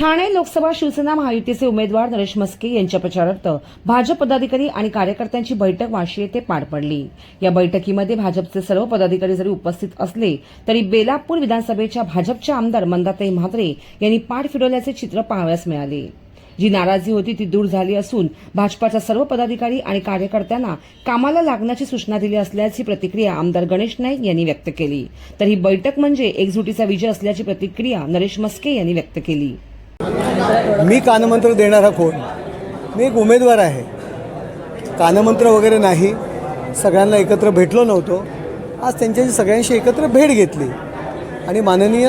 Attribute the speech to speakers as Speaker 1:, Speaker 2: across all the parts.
Speaker 1: ठाणे लोकसभा शिवसेना महायुतीचे उमेदवार नरेश मस्के यांच्या प्रचारार्थ भाजप पदाधिकारी आणि कार्यकर्त्यांची बैठक वाशी येथे पार पडली. या बैठकीमध्ये भाजपचे सर्व पदाधिकारी जरी उपस्थित असले तरी बेलापूर विधानसभेच्या भाजपच्या आमदार मंदाताई म्हात्रे यांनी पाठ फिरवल्याचे चित्र पाहावयास मिळाले. जी नाराजी होती ती दूर झाली असून भाजपाच्या सर्व पदाधिकारी आणि कार्यकर्त्यांना कामाला लागण्याची सूचना दिली असल्याची प्रतिक्रिया आमदार गणेश नाईक यांनी व्यक्त केली. तर ही बैठक म्हणजे एकजुटीचा विजय असल्याची प्रतिक्रिया नरेश मस्के यांनी व्यक्त केली.
Speaker 2: मी कानमंत्र देणारा कोण? मी एक उमेदवार आहे. कानमंत्र वगैरे नाही. सगळ्यांना एकत्र भेटलो नव्हतो. आज त्यांच्याशी सगळ्यांशी एकत्र भेट घेतली. आणि माननीय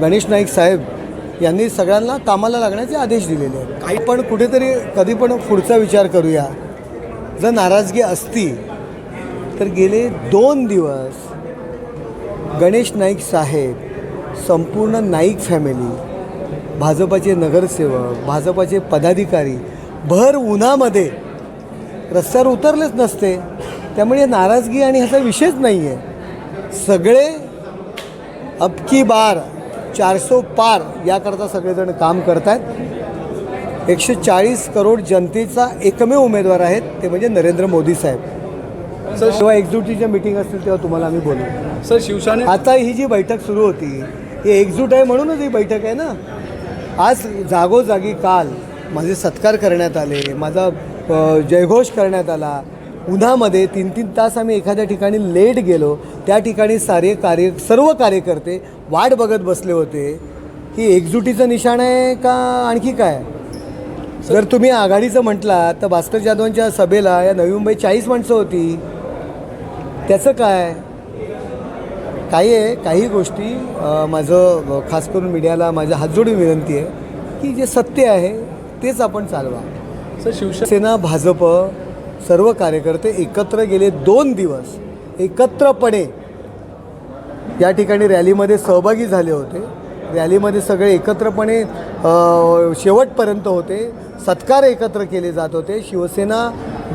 Speaker 2: गणेश नाईक साहेब यांनी सगळ्यांना कामाला लागण्याचे आदेश दिलेले आहेत. काही पण कुठेतरी कधी पण पुढचा विचार करूया. जर नाराजगी असती तर गेले दोन दिवस गणेश नाईक साहेब संपूर्ण नाईक फॅमिली भाजपाचे नगरसेवक भाजपाचे पदाधिकारी भर उन्हामध्ये रस्त्यावर उतरलेच नसते. त्यामुळे नाराजगी आणि ह्याचा विषयच नाही आहे सगळे अबकी बार चारसो पार याकरता सगळेजण काम करत आहेत एकशे चाळीस करोड जनतेचा एकमेव उमेदवार आहेत ते म्हणजे नरेंद्र मोदी साहेब. सर जेव्हा एक्झुटीच्या मिटिंग असतील तेव्हा तुम्हाला आम्ही बोलू.
Speaker 3: सर शिवसेने
Speaker 2: आता ही जी बैठक सुरू होती ही एकजूट आहे म्हणूनच ही बैठक आहे ना. आज जागोजागी काल माझे सत्कार करण्यात आले माझा जयघोष करण्यात आला. उन्हामध्ये तीन तीन तास आम्ही एखाद्या ठिकाणी लेट गेलो त्या ठिकाणी सारे कार्य सर्व कार्यकर्ते वाट बघत बसले होते. की एकजुटीचं निशाण आहे का आणखी काय? जर तुम्ही आघाडीचं म्हटलात तर भास्कर जाधवांच्या सभेला या नवी मुंबईत चाळीस माणसं होती. त्याचं काय? काही आहे काही गोष्टी माझं खास करून मीडियाला माझ्या हात जोडून विनंती आहे की जे सत्य आहे तेच आपण चालवा.
Speaker 3: सर शिवसेना
Speaker 2: सेना भाजप सर्व कार्यकर्ते एकत्र गेले दोन दिवस एकत्रपणे या ठिकाणी रॅलीमध्ये सहभागी झाले होते. रॅलीमध्ये सगळे एकत्रपणे शेवटपर्यंत होते. सत्कार एकत्र केले जात होते. Shivsena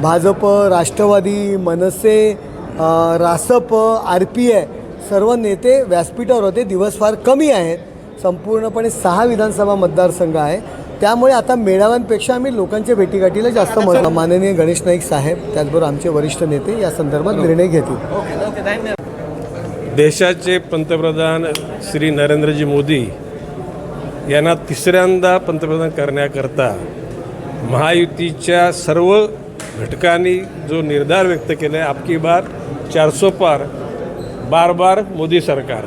Speaker 2: Bhajap Rashtravadi Manase Rasap R P I सर्व नेते व्यासपीठावर होते दिवस फार कमी आहेत. संपूर्णपणे सहा विधानसभा मतदारसंघ आहे. त्यामुळे आता मेळाव्यांपेक्षा आम्ही लोकांच्या भेटीगाठीला जास्त महत्त्व माननीय गणेश नाईक साहेब त्याचबरोबर आमचे वरिष्ठ नेते या संदर्भात निर्णय घेतील.
Speaker 4: देशाचे पंतप्रधान श्री नरेंद्रजी मोदी यांना तिसऱ्यांदा पंतप्रधान करण्याकरता महायुतीच्या सर्व घटकांनी जो निर्धार व्यक्त केला आहे आपकी बार चारसो पार बार बार मोदी सरकार.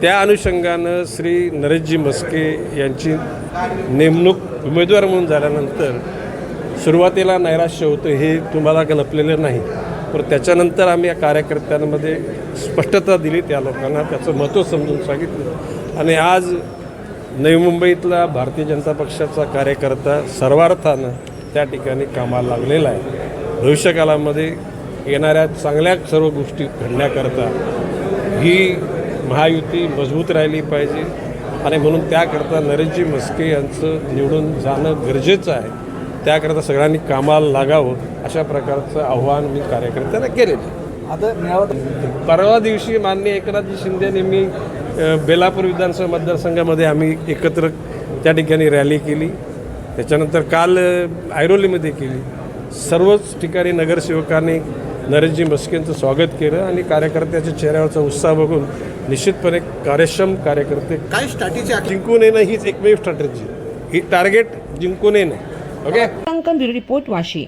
Speaker 4: त्या अनुषंगानं श्री नरेशजी मस्के यांची नेमणूक उमेदवार म्हणून झाल्यानंतर सुरुवातीला नैराश्य होतं हे तुम्हाला लपलेलं नाही. पण त्याच्यानंतर आम्ही या कार्यकर्त्यांमध्ये स्पष्टता दिली त्या लोकांना त्याचं महत्त्व समजून सांगितलं. आणि आज नवी मुंबईतला भारतीय जनता पक्षाचा कार्यकर्ता सर्वार्थानं त्या ठिकाणी कामाला लागलेला आहे. भविष्यकालामध्ये येणाऱ्या चांगल्या सर्व गोष्टी घडण्याकरता ही महायुती मजबूत राहिली पाहिजे. आणि म्हणून त्याकरता नरेशजी मस्के यांचं निवडून जाणं गरजेचं आहे. त्याकरता सगळ्यांनी कामाला लागावं अशा प्रकारचं आव्हान मी कार्यकर्त्यांना केलेलं
Speaker 3: आता
Speaker 4: परवा दिवशी माननीय एकनाथजी शिंदेने मी बेलापूर विधानसभा मतदारसंघामध्ये आम्ही एकत्र त्या ठिकाणी रॅली केली. त्याच्यानंतर काल ऐरोलीमध्ये केली. सर्वच ठिकाणी नगरसेवकांनी नरेशजी मस्केंचं स्वागत केलं आणि कार्यकर्त्याच्या चेहऱ्यावरचा उत्साह बघून निश्चितपणे कार्यक्षम कार्यकर्ते
Speaker 2: काय स्ट्रॅटेजी
Speaker 4: जिंकून येणं हीच एकमेव स्ट्रॅटेजी ही टार्गेट जिंकून येणं ओके
Speaker 1: रिपोर्ट वाशी.